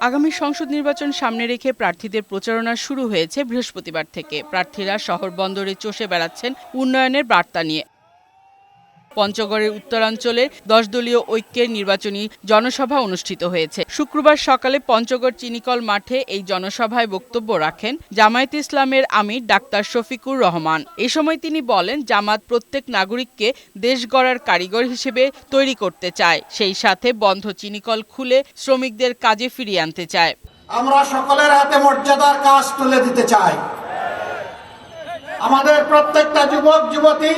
আগামী সংসদ নির্বাচন সামনে রেখে প্রার্থীদের প্রচারণা শুরু হয়েছে বৃহস্পতিবার থেকে। প্রার্থীরা শহর বন্দরে চষে বেড়াচ্ছেন উন্নয়নের বার্তা নিয়ে। পঞ্চগড়ের উত্তরাঞ্চলে দশ দলীয় ঐক্যের নির্বাচনী জনসভা অনুষ্ঠিত হয়েছে। শুক্রবার সকালে পঞ্চগড় চিনিকল মাঠে এই জনসভায় বক্তব্য রাখেন জামায়াত ইসলামের আমির ডাক্তার শফিকুর রহমান। এ সময় তিনি বলেন, জামাত প্রত্যেক নাগরিককে দেশ গড়ার কারিগর হিসেবে তৈরি করতে চায়, সেই সাথে বন্ধ চিনিকল খুলে শ্রমিকদের কাজে ফিরিয়ে আনতে চায়। আমরা সকলের হাতে মর্যাদার কাজ তুলে দিতে চাই। আমাদের প্রত্যেকটা যুবক, যুবতী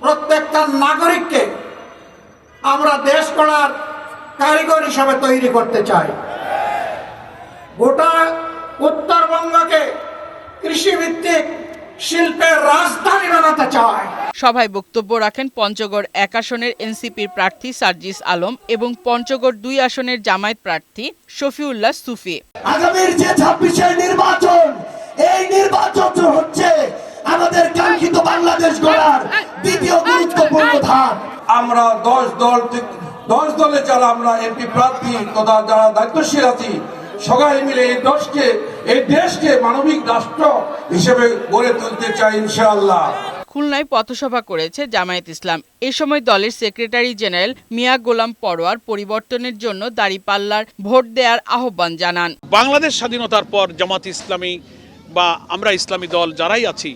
প্রত্যেকটা নাগরিককে আমরা দেশ গড়ার কারিগর হিসাবে তৈরি করতে চাই। গোটা উত্তরবঙ্গকে কৃষিভিত্তিক শিল্পের রাজধানী বানাতে চায় সভায় বক্তব্য রাখেন পঞ্চগড় এক আসনের এনসিপির প্রার্থী সার্জিস আলম এবং পঞ্চগড় দুই আসনের জামায়াত প্রার্থী শফিউল্লাহ সুফি। আগামীর যে আমরা দশ দল দশ দলে যারা আমরা এমপি প্রার্থী তথা যারা দায়িত্বশীল আছি সবাই মিলে এই দশকে এই দেশকে মানবিক রাষ্ট্র হিসেবে গড়ে তুলতে চাই ইনশাআল্লাহ। খুলনায় পথসভা করেছে জামায়াত ইসলাম। এ সময় দলের সেক্রেটারি জেনারেল মিয়া গোলাম পরোয়ার পরিবর্তনের জন্য দাঁড়িপাল্লার ভোট দেওয়ার আহ্বান জানান। বাংলাদেশ স্বাধীনতার পর জামাত ইসলামী বা আমরা ইসলামী দল যারাই আছি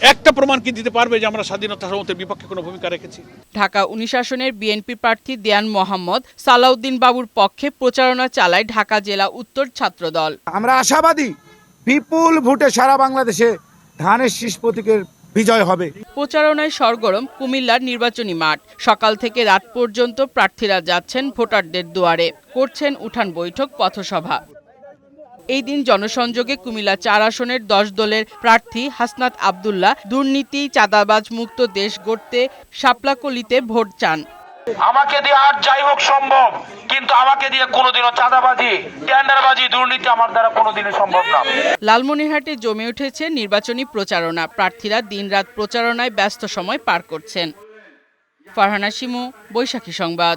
একটা প্রমাণ কি দিতে পারবে যে আমরা স্বাধীনতা সমতের বিপক্ষে কোনো ভূমিকা রেখেছি? ঢাকা উনিশ আসনের বিএনপি প্রার্থী দেয়ান মোহাম্মদ সালাউদ্দিন বাবুর পক্ষে প্রচারণা চালায় ঢাকা জেলা উত্তর ছাত্রদল। আমরা আশাবাদী বিপুল ভোটে সারা বাংলাদেশে ধানের শীষ প্রতীকের বিজয় হবে। প্রচারণায় সরগরম কুমিল্লার নির্বাচনী মাঠ। সকাল থেকে রাত পর্যন্ত প্রার্থীরা যাচ্ছেন ভোটারদের দুয়ারে। করছেন উঠান বৈঠক পথসভা। এই দিন জনসংযোগে কুমিল্লা চার আসনের দশ দলের প্রার্থী হাসনাত আবদুল্লাহ দুর্নীতি চাঁদাবাজ মুক্ত দেশ গড়তে শাপলাকলিতে ভোট চান। আমাকে দিয়ে আর যাই হোক সম্ভব কিন্তু আমাকে দিয়ে কোনোদিনও চাঁদাবাজি টেন্ডারবাজি দুর্নীতি আমার দ্বারা কোনোদিনই সম্ভব না। লালমনিরহাটে জমে উঠেছে নির্বাচনী প্রচারণা। প্রার্থীরা দিনরাত প্রচারণায় ব্যস্ত সময় পার করছেন। ফারহানা শিমু বৈশাখী সংবাদ।